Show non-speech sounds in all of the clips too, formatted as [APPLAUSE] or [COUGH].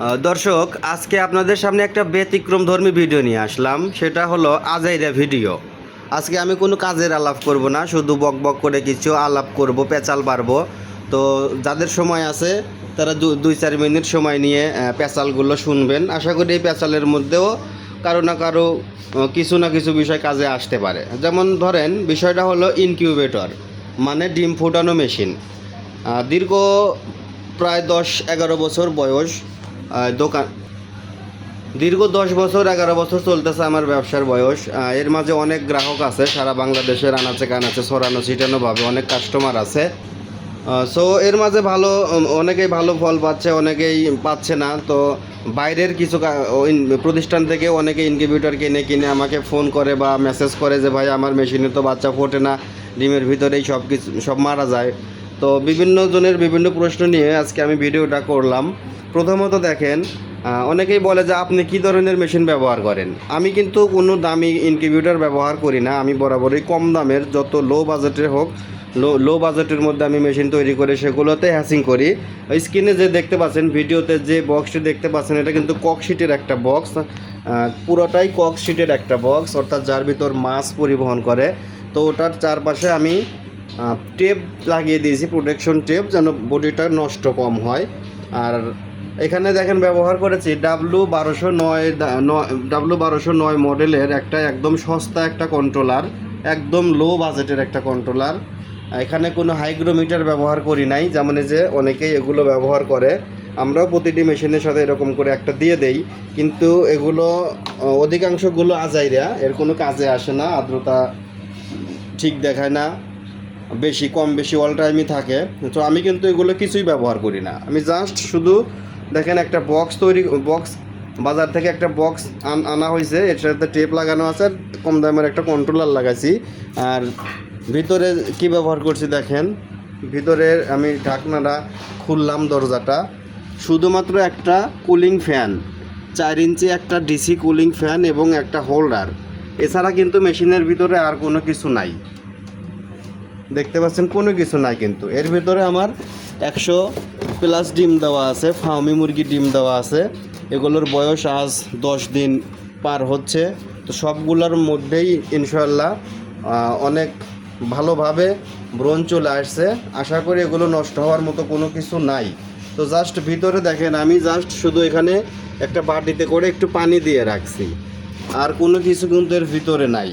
দর্শক, আজকে আপনাদের সামনে একটা ব্যতিক্রম ধর্মী ভিডিও নিয়ে আসলাম। সেটা হলো আজাইরা ভিডিও। আজকে আমি কোনো কাজের আলাপ করব না, শুধু বক বক করে কিছু আলাপ করব, পেঁচাল পারব তো যাদের সময় আছে, তারা দুই চার মিনিট সময় নিয়ে পেঁচালগুলো শুনবেন। আশা করি এই পেঁচালের মধ্যেও কারও না কারও কিছু না কিছু বিষয় কাজে আসতে পারে। যেমন ধরেন, বিষয়টা হলো ইনকিউবেটর মানে ডিম ফুটানো মেশিন। দীর্ঘ প্রায় দশ এগারো বছর বয়স দোকান। দীর্ঘ দশ বছর, এগারো বছর চলতেছে আমার ব্যবসার বয়স। এর মাঝে অনেক গ্রাহক আছে, সারা বাংলাদেশের আনাচে কানাচে ছড়ানো ছিটানোভাবে অনেক কাস্টমার আছে। সো এর মাঝে ভালো অনেকেই ভালো ফল পাচ্ছে, অনেকেই পাচ্ছে না। তো বাইরের কিছু প্রতিষ্ঠান থেকে অনেকে ইনকিউবেটর কিনে কিনে আমাকে ফোন করে বা মেসেজ করে যে, ভাই, আমার মেশিনে তো বাচ্চা ফোটে না, ডিমের ভিতরেই সব কিছু, সব মারা যায়। তো বিভিন্ন জনের বিভিন্ন প্রশ্ন নিয়ে আজকে আমি ভিডিওটা করলাম। প্রথমত দেখেন অনেকেই বলে যে আপনি কি ধরনের মেশিন ব্যবহার করেন? আমি কিন্তু কোনো দামি ইনকিউবেটর ব্যবহার করি না, আমি বরাবরই কম দামের, যত লো বাজেটের হোক লো লো বাজেটের মধ্যে আমি মেশিন তৈরি করে সেগুলোতে হ্যাসিং করি। স্ক্রিনে যে দেখতে পাচ্ছেন, ভিডিওতে যে বক্সটি দেখতে পাচ্ছেন, এটা কিন্তু ককশিটের একটা বক্স পুরোটাই ককশিটের একটা বক্স অর্থাৎ যার ভিতর মাছ পরিবহন করে। তো ওটার চারপাশে আমি টেপ লাগিয়ে দিয়েছি প্রোটেকশন টেপ যেন বডিটা নষ্ট কম হয়। আর এখানে দেখেন ব্যবহার করেছি ডাব্লু বারোশো নয় ডাব্লু বারোশো নয় মডেলের একটা একদম সস্তা একটা কন্ট্রোলার একদম লো বাজেটের একটা কন্ট্রোলার এখানে কোনো হাইগ্রোমিটার ব্যবহার করি নাই, যেমন যে অনেকেই এগুলো ব্যবহার করে। আমরাও প্রতিটি মেশিনের সাথে এরকম করে একটা দিয়ে দেই, কিন্তু এগুলো অধিকাংশগুলো আজাইরা, এর কোনো কাজে আসে না, আর্দ্রতা ঠিক দেখায় না, বেশি কম বেশি অল টাইমই থাকে। তো আমি কিন্তু এগুলো কিছুই ব্যবহার করি না। আমি জাস্ট শুধু দেখেন একটা বক্স তৈরি বক্স বাজার থেকে একটা বক্স আনা হয়েছে। এর সাথে টেপ লাগানো আছে কম দামের একটা কন্ট্রোলার লাগাইছি। আর ভিতরে কি ব্যবহার করছি দেখেন? ভিতরে আমি ঢাকনাটা খুললাম দরজাটা। শুধুমাত্র একটা কুলিং ফ্যান চার ইঞ্চি একটা ডিসি কুলিং ফ্যান এবং একটা হোল্ডার এছাড়া কিন্তু মেশিনের ভিতরে আর কোনো কিছু নাই। দেখতে পাচ্ছেন কোনো কিছু নাই কিন্তু। এর ভিতরে আমার একশো প্লাস ডিম দেওয়া আছে ফার্মি মুরগি ডিম দেওয়া আছে। এগুলোর বয়স আজ দশ দিন পার হচ্ছে। তো সবগুলোর মধ্যেই ইনশাল্লাহ অনেক ভালোভাবে ব্রণ চলে আসছে। আশা করি এগুলো নষ্ট হওয়ার মতো কোনো কিছু নাই। তো জাস্ট ভিতরে দেখেন, আমি জাস্ট শুধু এখানে একটা বাটিতে করে একটু পানি দিয়ে রাখছি। আর কোনো কিছু কিন্তু এর ভিতরে নাই।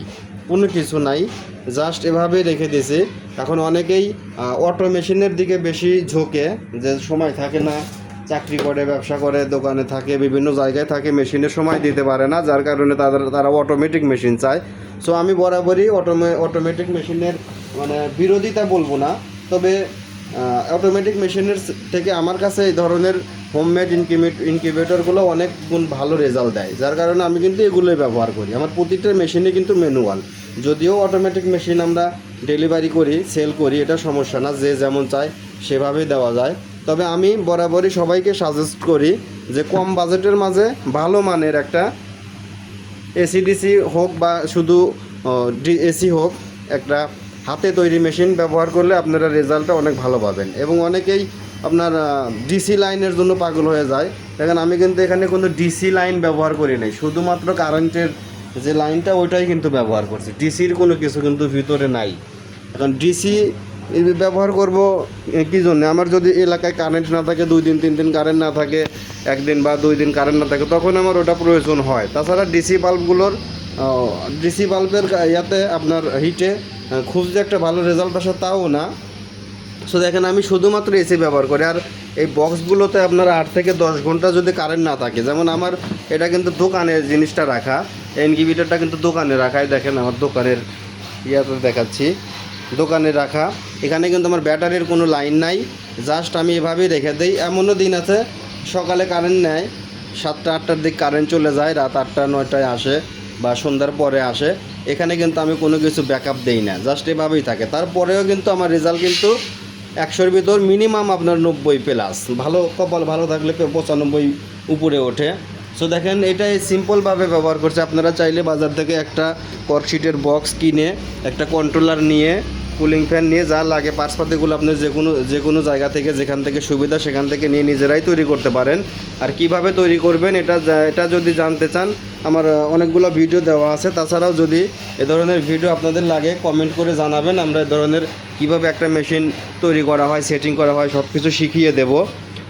কোনো কিছু নাই জাস্ট এভাবে রেখে দিয়েছি। এখন অনেকেই অটো মেশিনের দিকে বেশি ঝোঁকে, যে সময় থাকে না, চাকরি করে, ব্যবসা করে, দোকানে থাকে, বিভিন্ন জায়গায় থাকে মেশিনে সময় দিতে পারে না, যার কারণে তাদের, তারা অটোমেটিক মেশিন চায়। সো আমি বরাবরই অটোমে অটোমেটিক মেশিনের মানে বিরোধিতা বলব না, তবে অটোমেটিক মেশিনের থেকে আমার কাছে এই ধরনের হোমমেড ইনকিউবেট ইনকিউবেটরগুলো অনেক গুণ ভালো রেজাল্ট দেয়। যার কারণে আমি কিন্তু এগুলোই ব্যবহার করি। আমার প্রতিটা মেশিনে কিন্তু ম্যানুয়াল যদিও অটোমেটিক মেশিন আমরা ডেলিভারি করি সেল করি, এটা সমস্যা না। যে যেমন চায় সেভাবে দেওয়া যায়। তবে আমি বরাবরই সবাইকে সাজেস্ট করি যে কম বাজেটের মাঝে ভালো মানের একটা এসিডিসি হোক বা শুধু এসি হোক, একটা হাতে তৈরি মেশিন ব্যবহার করলে আপনারা রেজাল্টটা অনেক ভালো পাবেন। এবং অনেকেই আপনার ডিসি লাইনের জন্য পাগল হয়ে যায়। দেখেন, আমি কিন্তু এখানে কোনো ডিসি লাইন ব্যবহার করি নাই। শুধুমাত্র কারেন্টের যে লাইনটা, ওইটাই কিন্তু ব্যবহার করছি। ডিসির কোনো কিছু কিন্তু ভিতরে নাই। এখন ডিসি ব্যবহার করব কি জন্য? আমার যদি এলাকায় কারেন্ট না থাকে, দুই দিন, তিন দিন কারেন্ট না থাকে, একদিন বা দুই দিন কারেন্ট না থাকে, তখন আমার ওটা প্রয়োজন হয়। তাছাড়া ডিসি বাল্বগুলোর ডিসি বাল্বের ইয়াতে আপনার হিটে খুব যে একটা ভালো রেজাল্ট আসে তাও না। সো দেখেন, আমি শুধুমাত্র এসি ব্যবহার করি। আর এই বক্সগুলোতে আপনার আট থেকে দশ ঘণ্টা যদি কারেন্ট না থাকে, যেমন আমার এটা কিন্তু দোকানের জিনিসটা রাখা এনকিবিটারটা কিন্তু দোকানে রাখা। এই দেখেন, আমার দোকানের ইয়াতে দেখাচ্ছি। দোকানে রাখা। এখানে কিন্তু আমার ব্যাটারির কোনো লাইন নাই। জাস্ট আমি এভাবেই রেখে দিই। এমনও দিন আছে, সকালে কারেন্ট নেয়। সাতটা, আটটার দিক কারেন্ট চলে যায়, রাত আটটা, নয়টায় আসে। বা সন্ধ্যার পরে আসে, এখানে কিন্তু আমি কোনো কিছু ব্যাকআপ দেই না জাস্ট এভাবেই থাকে। তারপরেও কিন্তু আমার রেজাল্ট কিন্তু একশোর ভিতর মিনিমাম আপনার নব্বই প্লাস ভালো কপাল, ভালো থাকলে পঁচানব্বই উপরে ওঠে। সো দেখেন, এটাই সিম্পলভাবে ব্যবহার করছে। আপনারা চাইলে বাজার থেকে একটা কর্কশিটের বক্স কিনে, একটা কন্ট্রোলার নিয়ে কুলিং ফ্যান নিয়ে যা লাগে, পার্সপাতিগুলো আপনি যে কোনো যে কোনো জায়গা থেকে, যেখান থেকে সুবিধা সেখান থেকে নিয়ে নিজেরাই তৈরি করতে পারেন। আর কীভাবে তৈরি করবেন এটা এটা যদি জানতে চান, আমার অনেকগুলো ভিডিও দেওয়া আছে। তাছাড়াও যদি এ ধরনের ভিডিও আপনাদের লাগে কমেন্ট করে জানাবেন। আমরা এ ধরনের কীভাবে একটা মেশিন তৈরি করা হয় সেটিং করা হয় সব কিছু শিখিয়ে দেব।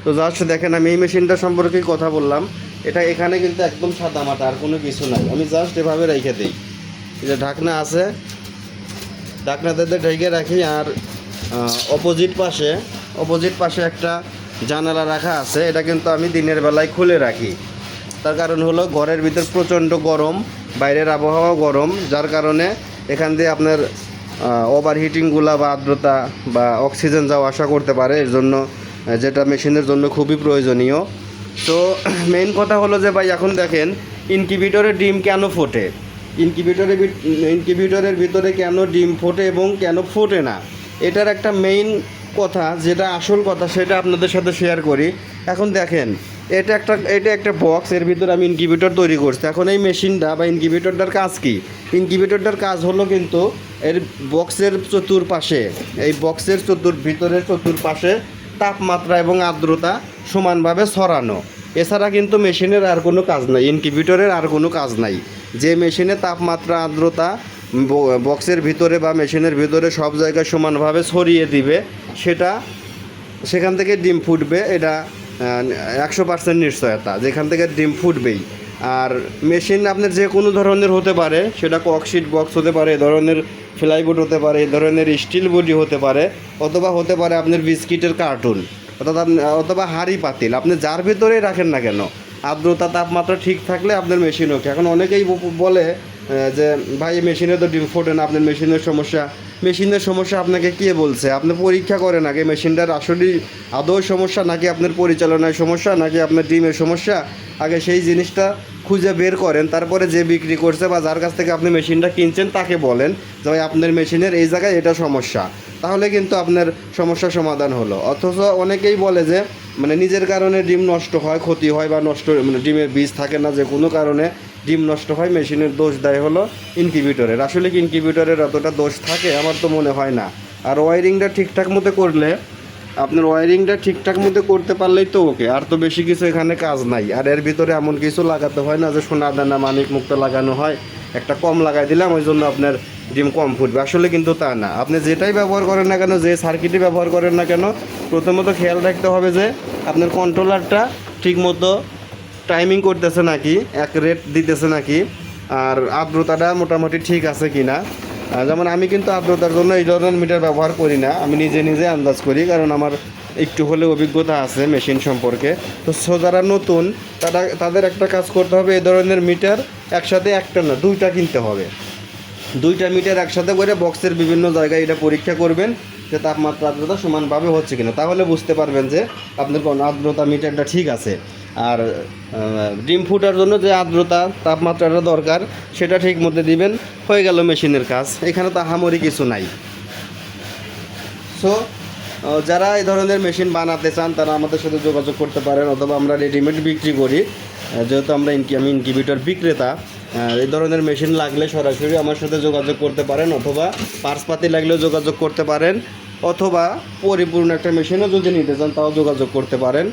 তো জাস্ট দেখেন, আমি এই মেশিনটা সম্পর্কেই কথা বললাম। এটা এখানে কিন্তু একদম সাদা মাটা আর কোনো কিছু নাই। আমি জাস্ট এভাবে রেখে দিই। যে ঢাকনা আছে ঢাকনাতে ঢেকে রাখি আর অপোজিট পাশে অপোজিট পাশে একটা জানালা রাখা আছে। এটা কিন্তু আমি দিনের বেলায় খুলে রাখি। তার কারণ হলো ঘরের ভিতর প্রচণ্ড গরম, বাইরের আবহাওয়া গরম, যার কারণে এখান দিয়ে আপনার ওভার হিটিংগুলা বা আর্দ্রতা বা অক্সিজেন যাওয়া আসা করতে পারে। এর জন্য যেটা মেশিনের জন্য খুবই প্রয়োজনীয়। তো [CLEARS THROAT] মেইন কথা হলো যে ভাই, এখন দেখেন ইনকিউবেটরে ডিম কেন ফোটে? ইনকিউবেটরের ইনকিউবেটরের ভিতরে কেন ডিম ফোটে এবং কেন ফোটে না? এটার একটা মেইন কথা, যেটা আসল কথা, সেটা আপনাদের সাথে শেয়ার করি। এখন দেখেন, এটা একটা এটা একটা বক্স এর ভিতরে আমি ইনকিউবেটর তৈরি করছি। এখন এই মেশিনটা বা ইনকিউবেটরটার কাজ কি? ইনকিউবেটরটার কাজ হলো কিন্তু এর বক্সের চতুর্পাশে, এই বক্সের চতুর, ভিতরের চতুর্পাশে তাপমাত্রা এবং আর্দ্রতা সমানভাবে ছড়ানো। এছাড়া কিন্তু মেশিনের আর কোনো কাজ নাই ইনকিউবেটরের আর কোনো কাজ নাই। যে মেশিনে তাপমাত্রা, আর্দ্রতা বক্সের ভিতরে বা মেশিনের ভিতরে সব জায়গায় সমানভাবে ছড়িয়ে দিবে, সেটা সেখান থেকে ডিম ফুটবে, এটা একশো পার্সেন্ট নিশ্চয়তা, যেখান থেকে ডিম ফুটবেই। আর মেশিন আপনার যে কোনো ধরনের হতে পারে, সেটা ককশিট বক্স হতে পারে, এ ধরনের ফ্লাইবোর্ড হতে পারে, এ ধরনের স্টিল বডি হতে পারে, অথবা হতে পারে আপনার বিস্কিটের কার্টুন, অর্থাৎ অথবা হাঁড়ি পাতিল, আপনি যার ভিতরেই রাখেন না কেন আর্দ্রতা তাপমাত্রা ঠিক থাকলে আপনার মেশিন ওকে এখন অনেকেই বলে যে, ভাই মেশিনে তো ডিম ফোটে না, আপনার মেশিনের সমস্যা। মেশিনের সমস্যা আপনাকে কে বলছে? আপনি পরীক্ষা করেন আগে মেশিনটার আসলেই আদৌ সমস্যা নাকি আপনার পরিচালনায় সমস্যা, নাকি আপনার ডিমের সমস্যা? আগে সেই জিনিসটা খুঁজে বের করেন, তারপরে যে বিক্রি করছে বা যার কাছ থেকে আপনি মেশিনটা কিনছেন তাকে বলেন যে, ভাই, আপনার মেশিনের এই জায়গায় এটা সমস্যা। তাহলে কিন্তু আপনার সমস্যার সমাধান হলো। অথচ অনেকেই বলে যে মানে নিজের কারণে ডিম নষ্ট হয়, ক্ষতি হয় বা নষ্ট মানে ডিমের বীজ থাকে না যে কোনো কারণে ডিম নষ্ট হয়, মেশিনের দোষ দেয় হলো ইনকিউবেটরের। আসলে কি ইনকিউবেটরের অতটা দোষ থাকে আমার তো মনে হয় না। আর ওয়ারিংটা ঠিকঠাক মতো করলে, আপনার ওয়ারিংটা ঠিকঠাক মতো করতে পারলেই তো ওকে, আর তো বেশি কিছু এখানে কাজ নাই। আর এর ভিতরে এমন কিছু লাগাতে হয় না যে সোনা দানা মানিক মুক্ত লাগানো হয়, একটা কম লাগাই দিলাম, ওই জন্য আপনার ডিম কম ফুটবে। আসলে কিন্তু তা না। আপনি যেটাই ব্যবহার করেন না কেন, যে সার্কিটই ব্যবহার করেন না কেন, প্রথমত খেয়াল রাখতে হবে যে আপনার কন্ট্রোলারটা ঠিকমতো টাইমিং করতেছে নাকি, এক রেট দিতেছে নাকি, আর আর্দ্রতাটা মোটামুটি ঠিক আছে কি না যেমন আমি কিন্তু আর্দ্রতার জন্য এই ধরনের মিটার ব্যবহার করি না। আমি নিজে নিজে আন্দাজ করি, কারণ আমার একটু হলে অভিজ্ঞতা আছে মেশিন সম্পর্কে। তো সো, যারা নতুন, তারা, তাদের একটা কাজ করতে হবে, এই ধরনের মিটার একসাথে একটা না, দুইটা কিনতে হবে। দুইটা মিটার একসাথে করে বক্সের বিভিন্ন জায়গায় এটা পরীক্ষা করবেন যে তাপমাত্রা আর্দ্রতা সমানভাবে হচ্ছে কিনা। তাহলে বুঝতে পারবেন যে আপনার কোন আর্দ্রতা মিটারটা ঠিক আছে। আর ডিম ফুটার জন্য যে আর্দ্রতা, তাপমাত্রাটা দরকার, সেটা ঠিক মতো দিবেন। হয়ে গেল মেশিনের কাজ। এখানে তো আহামরি কিছু নাই। সো যারা এই ধরনের মেশিন বানাতে চান, তারা আমাদের সাথে যোগাযোগ করতে পারেন, অথবা আমরা রেডিমেড বিক্রি করি। যেহেতু আমরা আমি ইনকিউবেটর বিক্রেতা এই ধরনের মেশিন লাগলে সরাসরি আমার সাথে যোগাযোগ করতে পারেন অথবা পার্সপাতি লাগলেও যোগাযোগ করতে পারেন অথবা পরিপূর্ণ একটা মেশিনও যদি নিতে চান, তাও যোগাযোগ করতে পারেন।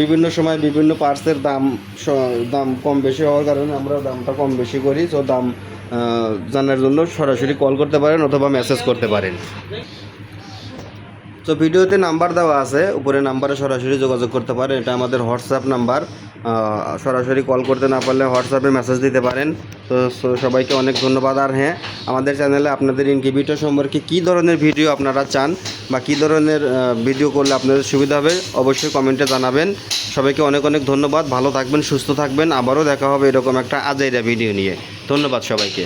বিভিন্ন সময় বিভিন্ন পার্টসের দাম দাম কম বেশি হওয়ার কারণে আমরা দামটা কম বেশি করি তো দাম জানার জন্য সরাসরি কল করতে পারেন অথবা মেসেজ করতে পারেন। তো ভিডিওতে নাম্বার দেওয়া আছে, উপরে নাম্বারে সরাসরি যোগাযোগ করতে পারেন। এটা আমাদের হোয়াটসঅ্যাপ নাম্বার সরাসরি কল করতে না পারলে হোয়াটসঅ্যাপে মেসেজ দিতে পারেন। তো সবাইকে অনেক ধন্যবাদ। আর হ্যাঁ আমাদের চ্যানেলে আপনাদের ইনকিউবেটর সম্পর্কে কী ধরনের ভিডিও আপনারা চান বা কী ধরনের ভিডিও করলে আপনাদের সুবিধা হবে, অবশ্যই কমেন্টে জানাবেন। সবাইকে অনেক অনেক ধন্যবাদ। ভালো থাকবেন, সুস্থ থাকবেন। আবারও দেখা হবে এরকম একটা আজাইরা ভিডিও নিয়ে। ধন্যবাদ সবাইকে।